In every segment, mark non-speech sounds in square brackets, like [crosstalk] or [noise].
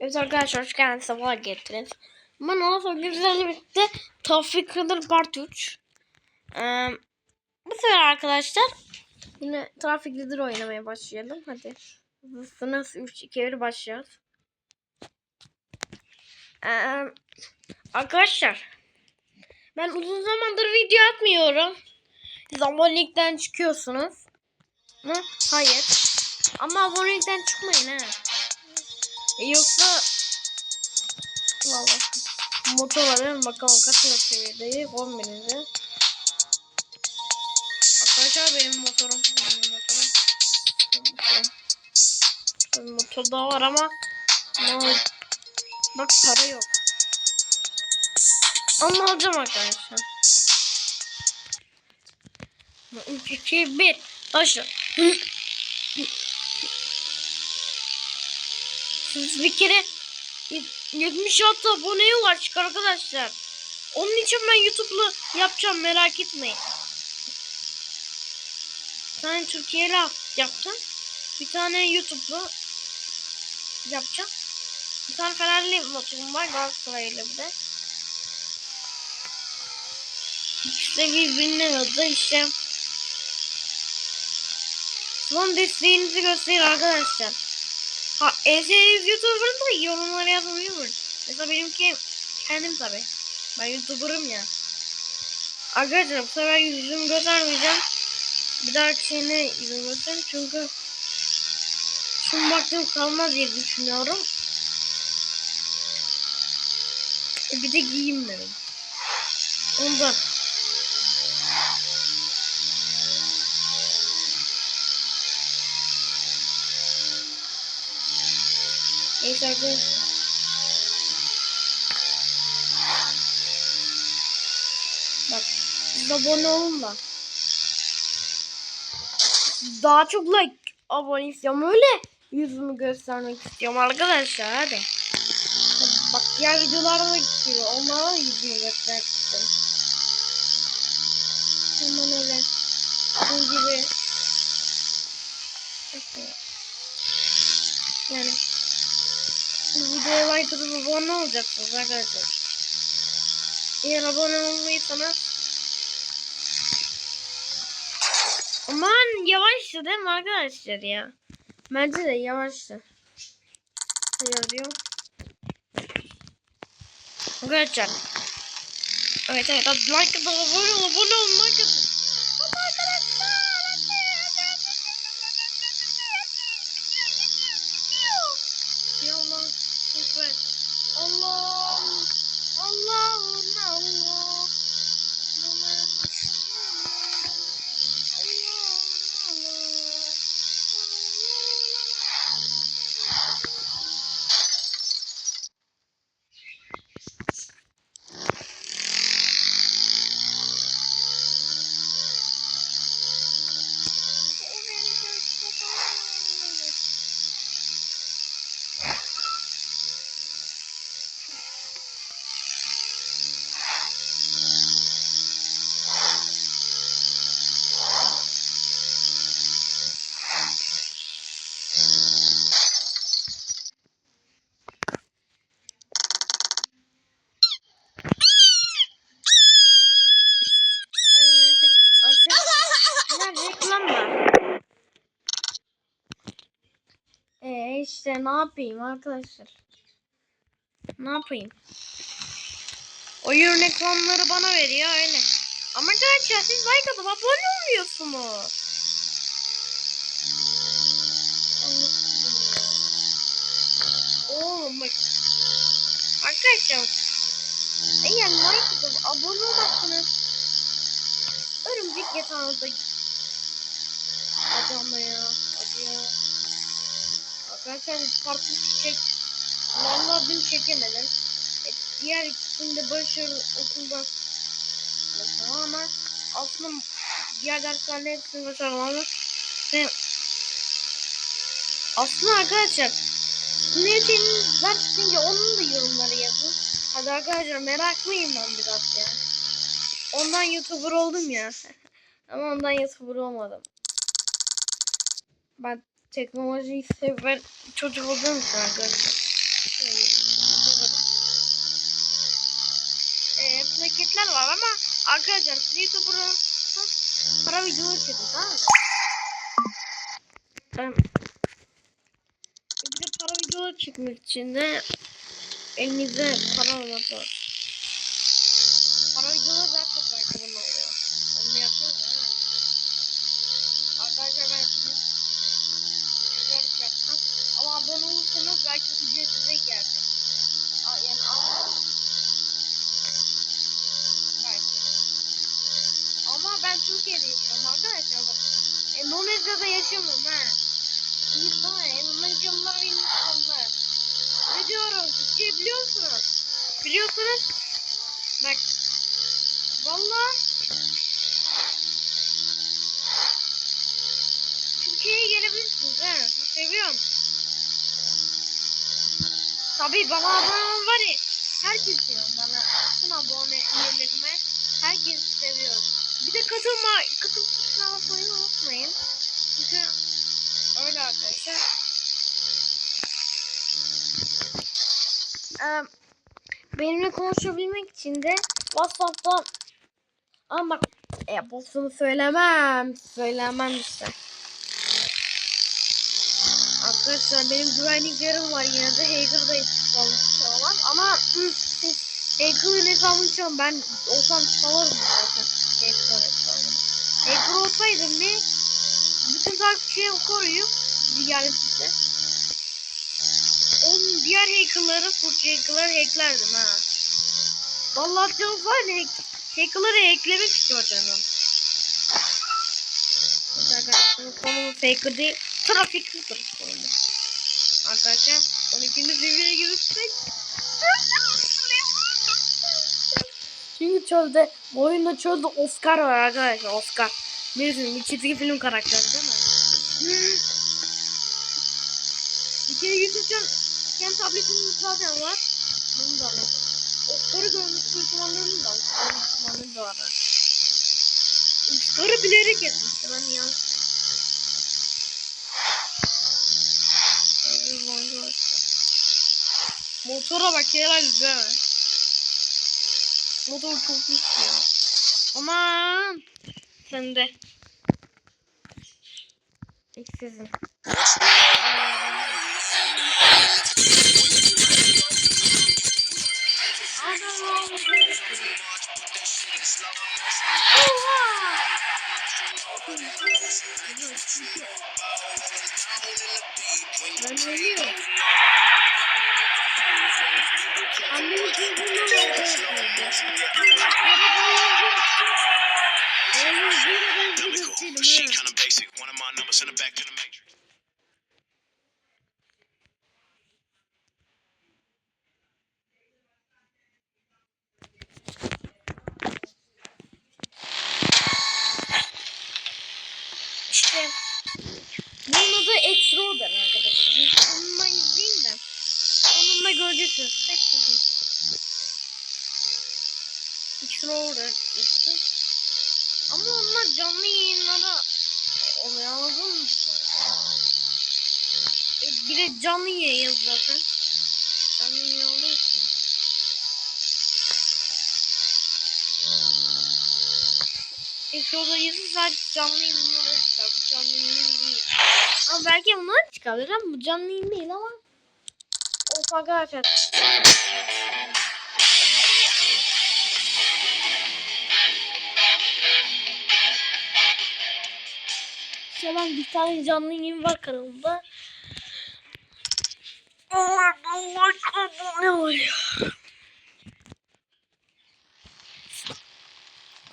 Evet arkadaşlar hoş geldiniz. Sabah getirdiniz. Bana nasıl güzel birlikte Tawfik Kılır Part 3. Ee, bu sefer arkadaşlar yine Trafik Leader oynamaya başlayalım. Hadi. Hızlısınız 3 2 1 başlıyoruz. Ee, arkadaşlar ben uzun zamandır video atmıyorum. Siz abonelikten çıkıyorsunuz. Mı? Hayır. Ama abonelikten çıkmayın ha. E yoksa Valla motorların bakalım kaç yıl seviyedeyiz 10 bininde. Arkadaşlar benim motorum benim motorum. Benim motor da var ama ne bak para yok. Ama alacağım arkadaşlar. 3 2 1 başla. Siz bir kere 76 aboneye ulaştık arkadaşlar. Onun için ben YouTube'lu yapacağım merak etmeyin. Bir tane Türkiye'li yapacağım. Bir tane YouTube'lu yapacağım. Bir tane Fenerli motorum var Galatasaray'la bir de. İşte birbirine hızlı işte. Son desteğinizi gösterin arkadaşlar. Ha, en sevdiğiniz YouTuber'ın da yorumlara yazmayı unutmayın. Mesela benimki kendim tabi. Ben YouTuber'ım ya. Arkadaşlar bu sefer yüzümü göstermeyeceğim. Bir dahaki şeyine yüzümü çünkü şimdi baktım kalmaz diye düşünüyorum. E bir de giyinmedim. Ondan. Neyse arkadaşlar. Bak siz abone olun da. Daha çok like abone istiyorum öyle yüzümü göstermek istiyorum arkadaşlar hadi. Bak diğer videolarda da gidiyor. Onlara yüzümü göstermek istiyorum. Hemen öyle. Bu gibi. Yani bu videoya like atıp abone olacaksınız arkadaşlar. Eğer abone olmayırsanız Aman yavaştı değil mi arkadaşlar ya? Bence de yavaştı. Hayır diyor. Arkadaşlar. Evet evet like abone abone ol Ne yapayım arkadaşlar? Ne yapayım? Oyun reklamları bana veriyor öyle. Ama arkadaşlar siz like atıp abone olmuyorsunuz. Oğlum bak. Arkadaşlar eğer like atıp abone olmazsanız örümcek yatağınızda Hadi Arkadaşlar farklı çiçek. Vallahi dün çekemedim. E, diğer ikisinde başarılı okulda ama aslında diğer derslerle hepsini başaramadım. Ve aslında arkadaşlar ne senin ders bitince onun da yorumları yazın. Hadi arkadaşlar meraklıyım ben biraz ya. Ondan YouTuber oldum ya. [laughs] Ama ondan YouTuber olmadım. Ben teknolojiyi seven çocuk olduğum için arkadaşlar. Ee, plaketler var ama arkadaşlar YouTuber'ın para videoları çekin tamam mı? Ben bir de para videoları çekmek için de elinizde para olması lazım. Para videoları daha çok arkadaşlar oluyor. Onu yapıyoruz değil mi? Arkadaşlar ben size güzel bir şey yapsam. Ama abone olursanız belki ücret size geldi. Aa, Yani al. Belki. Ama ben Türkiye'de yaşıyorum arkadaşlar. Bak. Endonezya'da yaşamıyorum ha. Biz daha Endonezyalılar benim insanlar. Ne Türkçe biliyorsunuz. Biliyorsunuz. Bak. Valla. Türkiye'ye gelebilirsiniz ha. Seviyorum. Tabii bana abone var ya. Herkes seviyor bana. Bütün abone üyelerime. Herkes seviyor. Bir de katılma, katıl tuşuna basmayı unutmayın. Çünkü öyle arkadaşlar. Benimle konuşabilmek için de WhatsApp'ta ama bak e, bunu söylemem. Söylemem işte. Arkadaşlar benim güvenliklerim var yine de Hager'da falan ama hı, siz Hager'ın hesabını çalın ben olsam çalarım zaten Hager'ın hesabını. Hager olsaydım bir bütün takipçiyi koruyup yani onun diğer hackerları, Furç hackerları hacklerdim ha. Vallahi canım var ya hack, hackerları hacklemek istiyor canım. Arkadaşlar konumuz hacker değil, trafik hacker konumuz. Arkadaşlar 12. seviyeye girirsek Çünkü çölde, bu oyunda çölde Oscar var arkadaşlar, Oscar. Bilirsiniz bir çizgi film karakteri değil mi? bir kere YouTube'dan kendi tabletim zaten var. Bunu da alalım. Oscar'ı görmüş düşmanlarım da Oscar'ın düşmanları da var. Oscar'ı bilerek etmişti ben ya. Motora bak helal be. Motor çok güçlü ya. Aman. Sen de. İksizin. Ben ölüyorum. Annemin çocuğuna Machine kinda basic. One of my numbers, send it back to the matrix. Onlar canlı yayınlara oluyor anladın mı? E, bir de canlı yayın zaten. Canlı yayın olduğu için. Extraorder yazı sadece canlı yayınlara çıkar. Bu canlı yayın değil. Ama belki bunlar çıkabilir ama bu canlı yayın değil ama. Of arkadaşlar. Ben bir tane canlı yayın var kanalımda. Ne oluyor?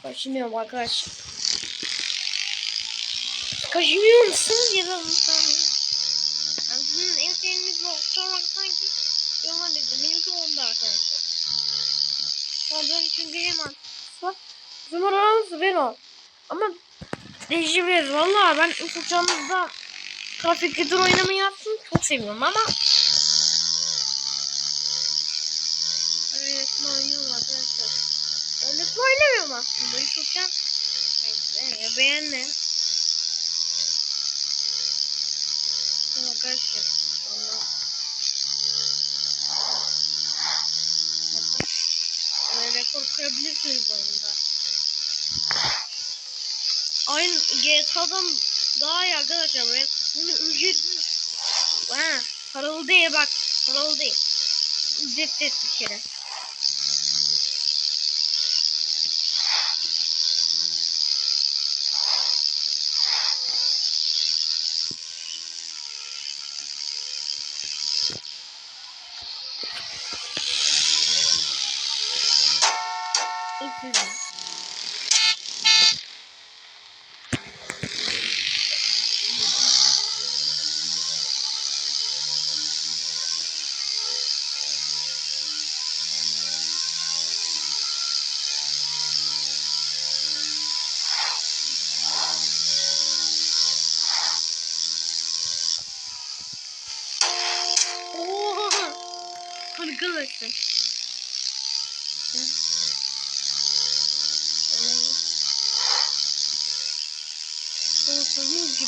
Kaşınıyorum arkadaşlar. Kaşınıyor musunuz ya da mısınız? Yani sizin en sevdiğiniz sormak sanki yalan dedim. Benimki onda arkadaşlar. Ondan çünkü hemen. Bak. Bizim aramız ben o. Ama değişebiliriz. Valla ben ilk uçağımızda trafik getir oynamayı yaptım. Çok seviyorum ama Öğretmen oynuyorum arkadaşlar. Öğretmen oynamıyorum aslında. YouTube'dan evet, beğendim. GTA'dan daha iyi arkadaşlar böyle. Bunu ücretsiz. Ha, paralı değil bak. Paralı değil. Ücretsiz bir kere. Korktuğumuz gibi.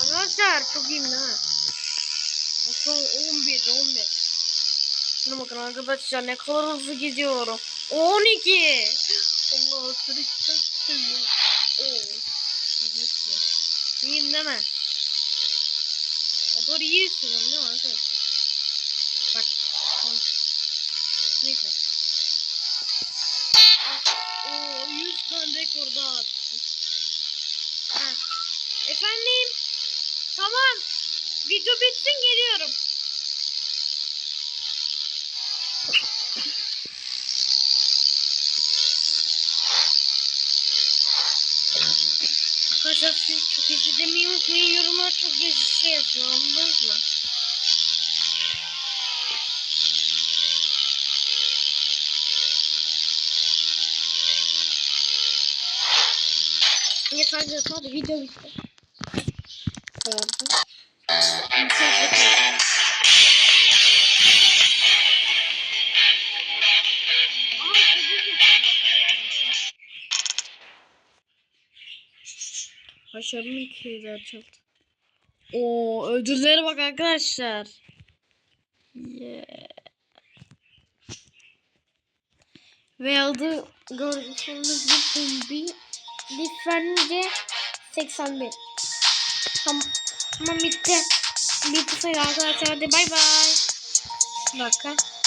Arkadaşlar çok iyiyim ha. Son 11 11. Şuna bakın arkadaşlar ne kadar hızlı gidiyorum. 12. Allah seni çok seviyorum. İyiyim değil mi? Motor iyi sürüyorum değil mi arkadaşlar? Bak. Neyse. Ah, Oo 100 tane rekor daha attım. Efendim? Tamam. Video bitsin geliyorum. Siz çok izlemeyi unutmayın. Yorumlar çok şey yazın anladınız mı? Yeter yeter video bitti. Karardı. Başarılı kilidi açıldı. Oo ödüllere bak arkadaşlar. Yeah. Ve adı gördüğünüz gibi bir Lifrence 81. Tamam, tamam bitti. Bitti sayı arkadaşlar. Hadi bay bay. Bir.